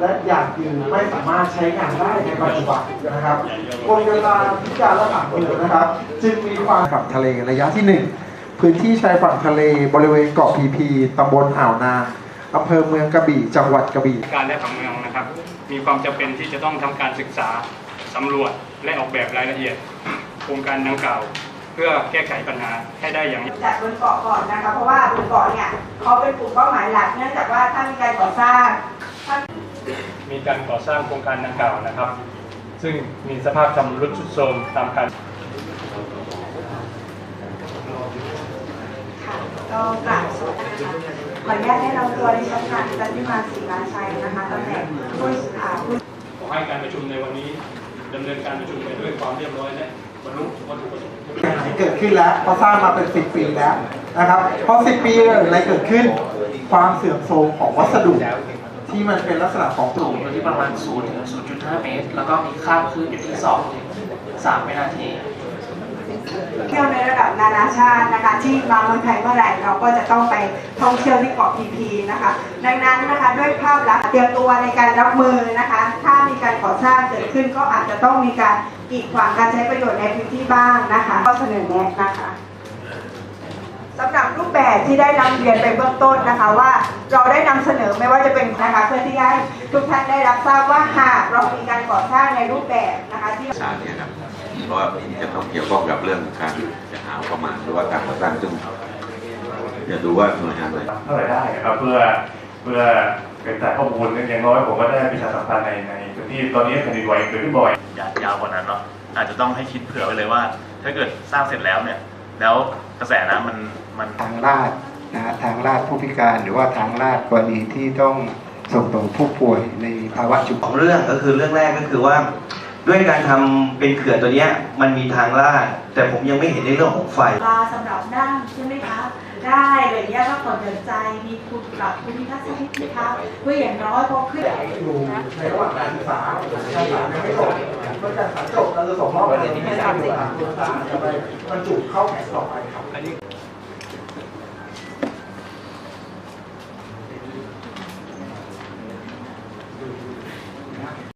และอย่างอื่นไม่สามารถใช้งานได้ในปัจจุบันนะครับบนกระดานพิการและผังเมืองนะครับ จึงมีความฝั่งทะเลระยะที่หนึ่งพื้นที่ชายฝั่งทะเลบริเวณเกาะพีพีตำบลอ่าวนางอำเภอเมืองกระบี่ จังหวัดกระบี่ การและผังเมืองนะครับ มีความจำเป็นที่จะต้องทำการศึกษาสำรวจและออกแบบรายละเอียดโครงการดังกล่าวเพื่อแก้ไขปัญหาให้ได้อย่างจากบนเกาะก่อนนะคะเพราะว่าบนเกาะเนี่ยเขาเป็นกลุ่มเป้าหมายหลักเนื่องจากว่าถ้ามีการก่อสร้างถ้ามี การก่อสร้างโครงการดังกล่าวนะครับ ซึ่งมีสภาพชำรุดทรุดโทรมตามการค่ะก็กราบสวัสดีนะคะขออนุญาตแนะนำตัวดิฉันค่ะจันทิมาศรีราชัยนะคะตำแหน่งผู้อ่าผู้ขอให้การประชุมในวันนี้ดำเนินการประชุมไปด้วยความเรียบร้อยและบรรลุวัตถุประสงค์ที่เกิดขึ้นแล้วเพราะสร้างมาเป็น 10 ปีแล้วนะครับพอ 10 ปีอะไรเกิดขึ้น ความเสื่อมโทรมของวัสดุ ที่มันเป็นลักษณะของสูงอยู่ที่ประมาณ 0 ถึง 0.5 เมตร แล้วก็มีค่าคลื่นอยู่ที่ 2 ถึง 3 วินาทีเที่ยวในระดับนานาชาตินะคะ ที่มาเมืองไทยเมื่อไหร่เราก็จะต้องไปท่องเที่ยวที่เกาะพีพีนะคะ ดังนั้นนะคะด้วยภาพลักษณ์เตรียมตัวในการรับมือนะคะ ถ้ามีการก่อสร้างเกิดขึ้นก็อาจจะต้องมีการกีดขวางการใช้ประโยชน์ในพื้นที่บ้างนะคะ ก็เสนอแนะนะคะ สำหรับรูปแบบที่ได้นำเรียนไปเบื้องต้นนะคะว่าเราได้นำเสนอไม่ว่าจะเป็นนะคะเพื่อที่ให้ทุกท่านได้รับทราบว่าหากเรามีการก่อสร้างในรูปแบบนะคะที่ชาติเนี่ยครับเพราะว่าปีนี้จะต้องเกี่ยวข้องกับเรื่องการจะหาประมาณหรือว่าการก่อสร้างซึ่งจะดูว่าหน่วยงานไหนเท่าไหร่ได้ครับเพื่อเพื่อเป็นแต่ข้อมูลอย่างน้อยผมก็ได้ประชาสัมพันธ์ในในพื้นที่ตอนนี้แผ่นดินไหวเกิดขึ้นบ่อยยาวยาวกว่านั้นเนาะอาจจะต้องให้คิดเผื่อไว้เลยว่า ถ้าเกิดสร้างเสร็จแล้วเนี่ย แล้วกระแสน้ำมันมันทางลาดนะฮะทางลาดผู้พิการหรือว่าทางลาดกรณีที่ต้องส่งต่อผู้ป่วยในภาวะฉุกสองเรื่องก็คือเรื่องแรกก็คือว่า ด้วยการทำเป็นเขื่อนตัวเนี้ยมันมีทางลาดแต่ผมยังไม่เห็นในเรื่องของไฟปลาสำหรับนั่งใช่ไหมคะได้อะไรอย่างเงี้ยก็ผ่อนหย่อนใจมีคุณปรับคุณทัศนคติคะเพื่ออย่างน้อยพอขึ้นอยู่ในระหว่างการศึกษาการศึกษายังไม่จบเมื่อการศึกษาจบ เราจะส่งมอบไปในที่ไม่ทราบอยู่อะคุณตาบรรจุเข้าแผนต่อไป